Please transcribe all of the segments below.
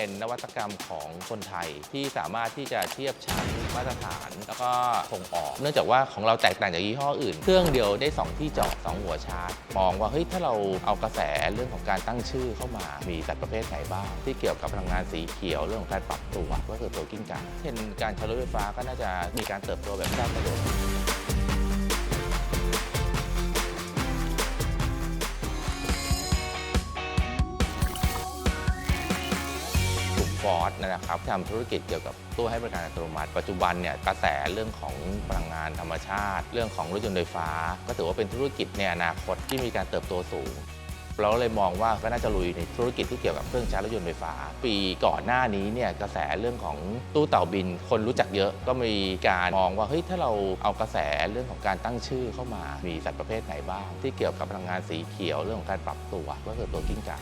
เป็นนวัตกรรมของคนไทยที่สามารถที่จะเทียบชั้นมาตรฐาน แล้วก็ส่งออก เนื่องจากว่าของเราแตกต่างจากยี่ห้ออื่น เครื่องเดียวได้ 2 ที่จาะ2หัวชาร์จ มองว่าเฮ้ยถ้าเราเอากระแสเรื่องของการตั้งชื่อเข้ามามีสัตว์ประเภทไหนบ้าง ที่เกี่ยวกับพลังงานสีเขียวเรื่องของการปรับตัวก็คือตัวกิ้งก่าเช่นการใช้รถไฟฟ้าก็น่าจะมีการเติบโตแบบก้าวกระโดด ฟอร์สนะครับทำธุรกิจเกี่ยวกับตู้ให้บริการอัตโนมัติ ปัจจุบันเนี่ยกระแสเรื่องของพลังงานธรรมชาติ เรื่องของรถยนต์ไฟฟ้า ก็ถือว่าเป็นธุรกิจในอนาคตที่มีการเติบโตสูงเราเลยมองว่าก็น่าจะลุยในธุรกิจที่เกี่ยวกับเครื่องใช้รถยนต์ไฟฟ้า ปีก่อนหน้านี้เนี่ยกระแสเรื่องของตู้เต่าบิน คนรู้จักเยอะก็มีการมองว่าเฮ้ยถ้าเราเอากระแสเรื่องของการตั้งชื่อเข้ามา มีสัตว์ประเภทไหนบ้าง ที่เกี่ยวกับพลังงานสีเขียวเรื่องของการปรับตัวก็คือตัวกิ้งก่า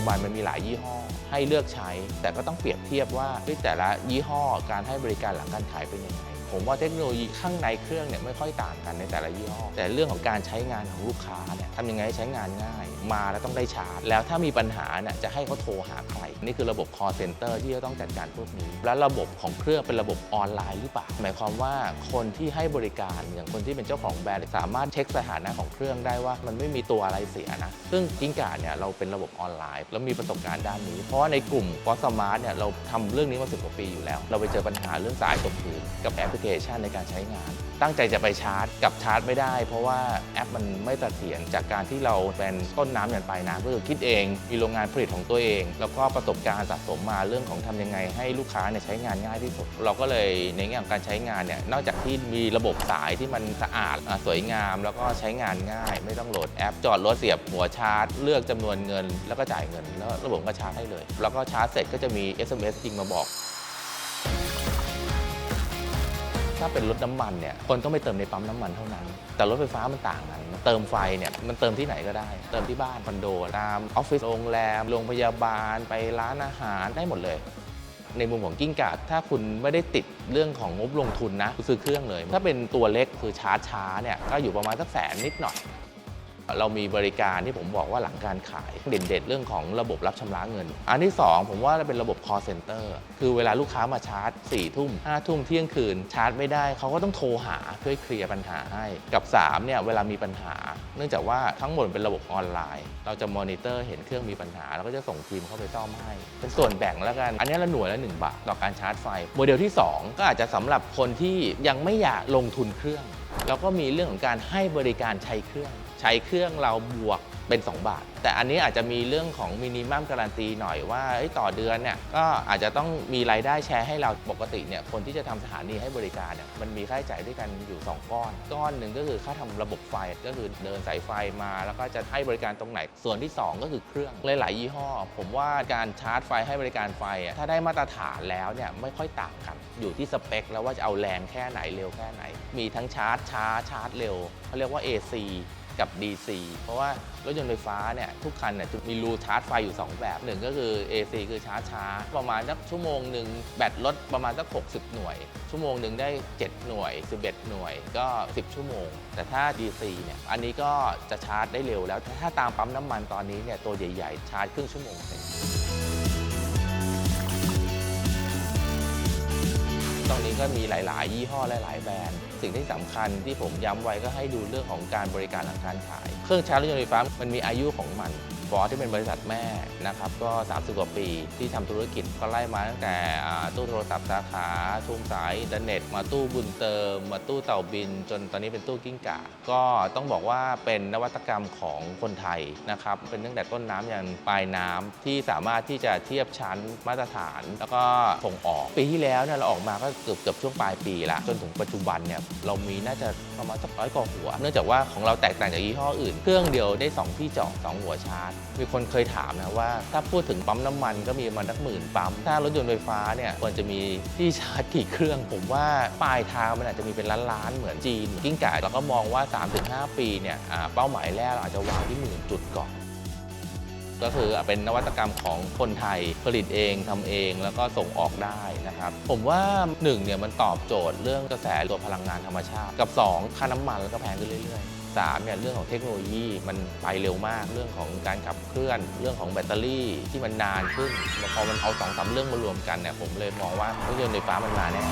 จุบันมันมีหลายยี่ห้อให้เลือกใช้ แต่ก็ต้องเปรียบเทียบว่าแต่ละยี่ห้อการให้บริการหลังการขายเป็นยังไง ผมว่าเทคโนโลยีข้างในเครื่องเนี่ยไม่ค่อยต่างกันในแต่ละยี่ห้อแต่เรื่องของการใช้งานของลูกค้าเนี่ยทำยังไงให้ใช้งานง่าย มาแล้วต้องได้ชาร์จ แล้วถ้ามีปัญหาเนี่ยจะให้เขาโทรหาใคร นี่คือระบบ call center ที่จะต้องจัดการพวกนี้ และระบบของเครื่องเป็นระบบออนไลน์หรือเปล่าหมายความว่าคนที่ให้บริการอย่างคนที่เป็นเจ้าของแบรนด์สามารถเช็คสถานะของเครื่องได้ว่ามันไม่มีตัวอะไรเสียนะซึ่งกิ้งก่าเนี่ยเราเป็นระบบออนไลน์ แล้วมีประสบการณ์ด้านนี้ เพราะว่าในกลุ่ม f o s s m a r t เนี่ยเราทำเรื่องนี้มาสิบกว่าปีอยู่แล้ว เราไปเจอปัญหาเรื่องสายตกพื้นกับแอปลิเคชันในการใช้งาน ตั้งใจจะไปชาร์จกับชาร์จไม่ได้ เพราะว่าแอปมันไม่เสถียรจากการที่เราเป็นต้นน้ำอยันปลายน้ำก็คือคิดเอง มีโรงงานผลิตของตัวเอง แล้วก็ประสบการณ์สะสมมาเรื่องของทำยังไง ให้ลูกค้าเนี่ยใช้งานง่ายที่สุด เราก็เลยในแง่ของการใช้งานเนี่ยนอกจากที่มีระบบสายที่มันสะอาดสวยงาม แล้วก็ใช้งานง่าย ไม่ต้องโหลดแอป จอดรถเสียบหัวชาร์จ เลือกจำนวนเงิน แล้วก็จ่ายเงิน แล้วระบบก็ชาร์จให้เลย แล้วก็ชาร์จเสร็จก็จะมี SMS จริงมาบอก ถ้าเป็นรถน้ำมันเนี่ยคนต้องไปเติมในปั๊มน้ำมันเท่านั้น แต่รถไฟฟ้ามันต่างกัน เติมไฟเนี่ยมันเติมที่ไหนก็ได้ เติมที่บ้านคอนโดตามออฟฟิศโรงแรมโรงพยาบาลไปร้านอาหารได้หมดเลย ในมุมของกิ้งก่าถ้าคุณไม่ได้ติดเรื่องของงบลงทุนนะซื้อเครื่องเลย ถ้าเป็นตัวเล็กคือชาร์จช้าเนี่ยก็อยู่ประมาณสักแสนนิดหน่อย เรามีบริการที่ผมบอกว่าหลังการขายเด่นๆเรื่องของระบบรับชำระเงิน อันที่ 2 ผมว่าเป็นระบบ call center คือเวลาลูกค้ามาชาร์จ4ี่ทุ่มห้าทุ่มเที่ยงคืนชาร์จไม่ได้ เขาก็ต้องโทรหาเพื่อเคลียร์ปัญหาให้ กับ 3 เนี่ย เวลามีปัญหา เนื่องจากว่าทั้งหมดเป็นระบบออนไลน์ เราจะมอนิเตอร์เห็นเครื่องมีปัญหา แล้วก็จะส่งทีมเข้าไปซ่อมให้ เป็นส่วนแบ่งแล้วกัน อันนี้ละหน่วยละ 1 บาทต่อการชาร์จไฟ โมเดลที่ 2 ก็อาจจะสำหรับคนที่ยังไม่อยากลงทุนเครื่อง แล้วก็มีเรื่องของการให้บริการใช้เครื่อง ใช้เครื่องเราบวกเป็น 2 บาท แต่อันนี้อาจจะมีเรื่องของมินิมัมการันตีหน่อยว่าต่อเดือนเนี่ยก็อาจจะต้องมีรายได้แชร์ให้เราปกติเนี่ยคนที่จะทำสถานีให้บริการเนี่ยมันมีค่าใช้จ่ายด้วยกันอยู่ 2 ก้อน ก้อนหนึ่งก็คือค่าทำระบบไฟก็คือเดินสายไฟมา แล้วก็จะให้บริการตรงไหน ส่วนที่ 2 ก็คือเครื่องหลายๆยี่ห้อ ผมว่าการชาร์จไฟให้บริการไฟถ้าได้มาตรฐานแล้วเนี่ยไม่ค่อยต่างกัน อยู่ที่สเปค แล้วว่าจะเอาแรงแค่ไหนเร็วแค่ไหน มีทั้งชาร์จช้าชาร์จเร็วเขาเรียกว่า AC กับ DC เพราะว่ารถยนต์ไฟฟ้าเนี่ยทุกคันเนี่ยจะมีรูชาร์จไฟอยู่ 2 แบบหนึ่งก็คือ AC คือชาร์จช้าประมาณสักชั่วโมงหนึ่งแบตลดประมาณสัก 60 หน่วย ชั่วโมงหนึ่งได้ 7 หน่วย 11 หน่วยก็ 10 ชั่วโมง แต่ถ้า DC เนี่ยอันนี้ก็จะชาร์จได้เร็วแล้ว ถ้าตามปั๊มน้ำมันตอนนี้เนี่ยตัวใหญ่ ๆ ชาร์จครึ่งชั่วโมงเสร็ ตรงนี้ก็มีหลาย ๆ ยี่ห้อหลาย ๆ แบรนด์ สิ่งที่สำคัญที่ผมย้ำไว้ก็ให้ดูเรื่องของการบริการหลังการขาย เครื่องชาร์จรถยนต์ไฟฟ้ามันมีอายุของมัน ฟอร์ที่เป็นบริษัทแม่นะครับก็ 30 กว่าปีที่ทำธุรกิจก็ไล่มาตั้งแต่ตู้โทรศัพท์สาขาทุ่งสายอินเทอร์เน็ต มาตู้บุญเติม มาตู้เต่าบิน จนตอนนี้เป็นตู้กิ้งก่าก็ต้องบอกว่าเป็นนวัตกรรมของคนไทยนะครับเป็นตั้งแต่ต้นน้ำยันปลายน้ำที่สามารถที่จะเทียบชั้นมาตรฐาน แล้วก็ส่งออกปีที่แล้วเนี่ยเราออกมาก็เกือบเกือบช่วงปลายปีละจนถึงปัจจุบันเนี่ยเรามีน่าจะประมาณสักร้อยกว่าหัว เนื่องจากว่าของเราแตกต่างจากยี่ห้ออื่น เครื่องเดียวได้ 2 ที่เจาะ2หัวชาร์จมีคนเคยถามนะว่าถ้าพูดถึงปั๊มน้ำมันก็มีประมาณนักหมื่นปั๊ม ถ้ารถยนต์ไฟฟ้าเนี่ยควรจะมีที่ชาร์จกี่เครื่อง ผมว่าปลายทางมันอาจจะมีเป็นล้านๆเหมือนจีน กิ้งก่าเราก็มองว่า 3-5 ปีเนี่ยเป้าหมายแรกเราอาจจะวางที่หมื่นจุดก่อน ก็คือเป็นนวัตกรรมของคนไทยผลิตเองทำเอง แล้วก็ส่งออกได้นะครับ ผมว่า1เนี่ยมันตอบโจทย์เรื่องกระแสตัวพลังงานธรรมชาติ กับ 2 ค่าน้ำมันแล้วก็แพงขึ้นเรื่อยๆ13เนี่ยเรื่องของเทคโนโลยีมันไปเร็วมากเรื่องของการขับเคลื่อน เรื่องของแบตเตอรี่ที่มันนานขึ้นพอมันเอาสองสามเรื่องมารวมกันเนี่ยผมเลยมองว่ารถยนต์ไฟฟ้ามันมาแน่